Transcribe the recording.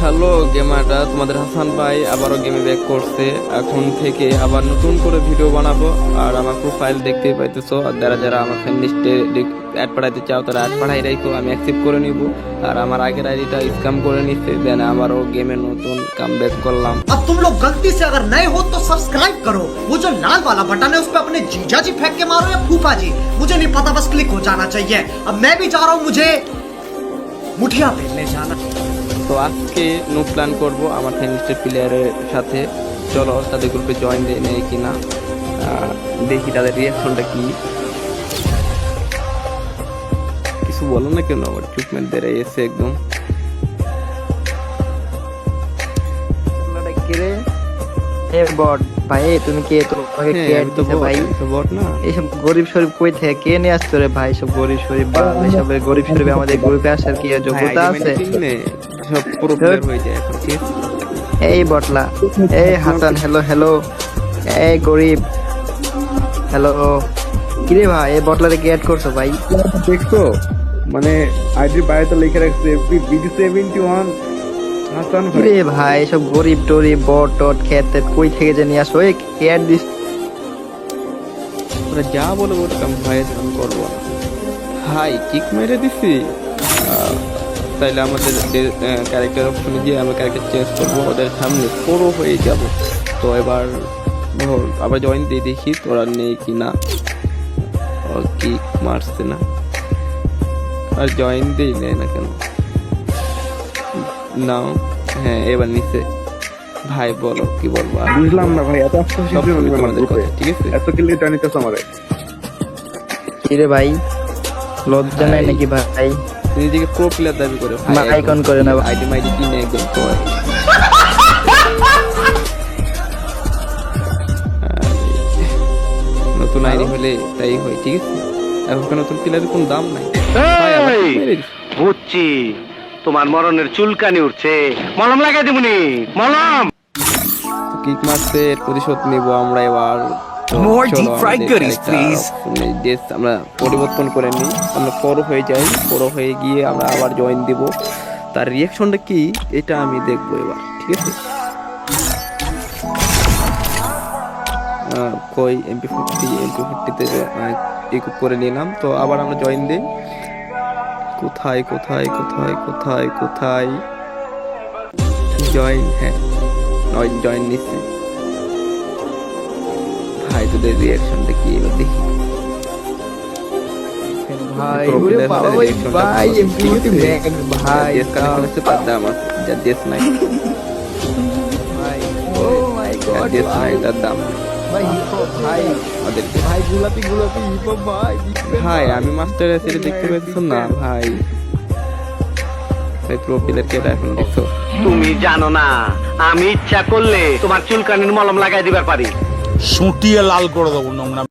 Hello গেমাররা তোমাদের হাসান ভাই আবারও গেমে ব্যাক করছে এখন থেকে আবার নতুন করে ভিডিও বানাবো আর আমার প্রোফাইল দেখতেই পাইতেছো আর যারা যারা আমার ফ্রেন্ড লিস্টে অ্যাড পাঠাইতে চাও তারা অ্যাড পাঠাই রাখো আমি অ্যাকসেপ্ট করে নিব আর আমার আগের আইডিটা স্ক্যাম করে নিচ্ছে দেন আবারও গেমে নতুন কাম ব্যাক করলাম अब तुम लोग गलती से अगर नए हो तो सब्सक्राइब करो वो जो लाल वाला बटन है उस पर अपने जीजा जी फेंक के मारो या फूफा जी मुझे नहीं पता बस क्लिक हो जाना चाहिए अब मैं भी जा रहा हूँ मुझे मुठिया फेंकने जाना তো আজকে নো প্ল্যান করব আমার ফ্রেন্ড প্লেয়ারের সাথে। চলো, তাদের গ্রুপে জয়েন দিয়ে নেয় কি না দেখি তাদের রিয়াকশনটা কি। কিছু বলো না কেন, আমার ট্রিটমেন্ট দেরে এসে একদম। কিরে বট। ভাই তুমি কে? তোমাকে হ্যাঁ, কে তো ভাই? বট না। এইসব গরিব শরীফ কই থেকে? কে নিয়ে আসতো রে ভাই সব গরিব শরীফ বা এইসব গরিব শরীফ আমাদের গ্রুপে আসার কি যোগ্যতা আছে? সব পুরো হয়ে যায় এখন ঠিক এই বটলা এই হাসান হ্যালো হ্যালো এই গরিব হ্যালো কিরে ভাই এই বটলারে কি অ্যাড করছ ভাই? দেখছ? মানে আইডির বাইরে লিখে রাখছে বিডি সেভেন্টি ওয়ান হাসান ভাই সব গরিব টরিব বট টট খেত কই থেকে যে নিয়ে আসো? এই কে অ্যাড দিস? ওরা যা বলে বলতাম ভাই আমি করব হাই কিক মেরে দিছি। তাইলে আমাদের ক্যারেক্টার অপশনে গিয়ে আমরা ক্যারেক্টার চেঞ্জ করব ওদের সামনে। পুরো হয়ে যাব। তো এবার ধর আবার জয়েন দিয়ে দেখি তোরা নেই কি না। কিক মারছে না। আর জয়েন দিই নেই না কেন? নাও। হ্যাঁ এবার নিচে। ভাই বলো কি বলব বুঝলাম না ভাই এত তোমাদের কথা, ঠিক আছে? এত কিলে টানিতেছ আমারে? কিরে ভাই? লজ্জা নাই নাকি ভাই? নিজেকে প্রো প্লেয়ার দাবি করে মা icon করে না। আইডি মাইডি কিনে একদম কয়। নতুন আইডি হলে তাই হয় ঠিক আছে? এখন নতুন প্লেয়ারের কোনো দাম নাই। বুঝছি। তোমার মরণের চুলকানি উঠছে। মলম লাগাই দিবনি মলম। কিক নেব আমরা এবার। আমরা পরিবর্তন করে নিই আমরা পরো হয়ে যাই পরো হয়ে গিয়ে আমরা আবার জয়েন দিব। তার রিয়াকশনটা কি এটা আমি দেখব এবার ঠিক আছে? আহ, কই এমপি ফোরটি এমপি ফোরটিতে ইকুপ করে নিলাম। তো আবার আমরা জয়েন দিই। কোথায় কোথায় কোথায় কোথায় কোথায়? জয়েন হ্যাঁ। জয়েন নিচ্ছে। ভাই তোদের রিয়াকশনটা কি? এবার দেখি। ভাই ওরে বাবা ভাই ভাই। এমপিটি ব্যাগ ভাই দেশ কানেকশন হচ্ছে তার দাম আছে যার দেশ নাই ভাই ও মাই গড দেশ ভাই। নাই তার দাম। ভাই হিপ ভাই। ওদের ভাই গোলাপি গোলাপি হিপ ভাই ভাই আমি মাস্টার সেটা দেখতে পাচ্ছ না ভাই। এখন দেখছ? তুমি জানো না আমি ইচ্ছা করলে তোমার চুলকানির মলম লাগাই দিবার পারি। সুটিয়ে লাল করে দেবো নোংরা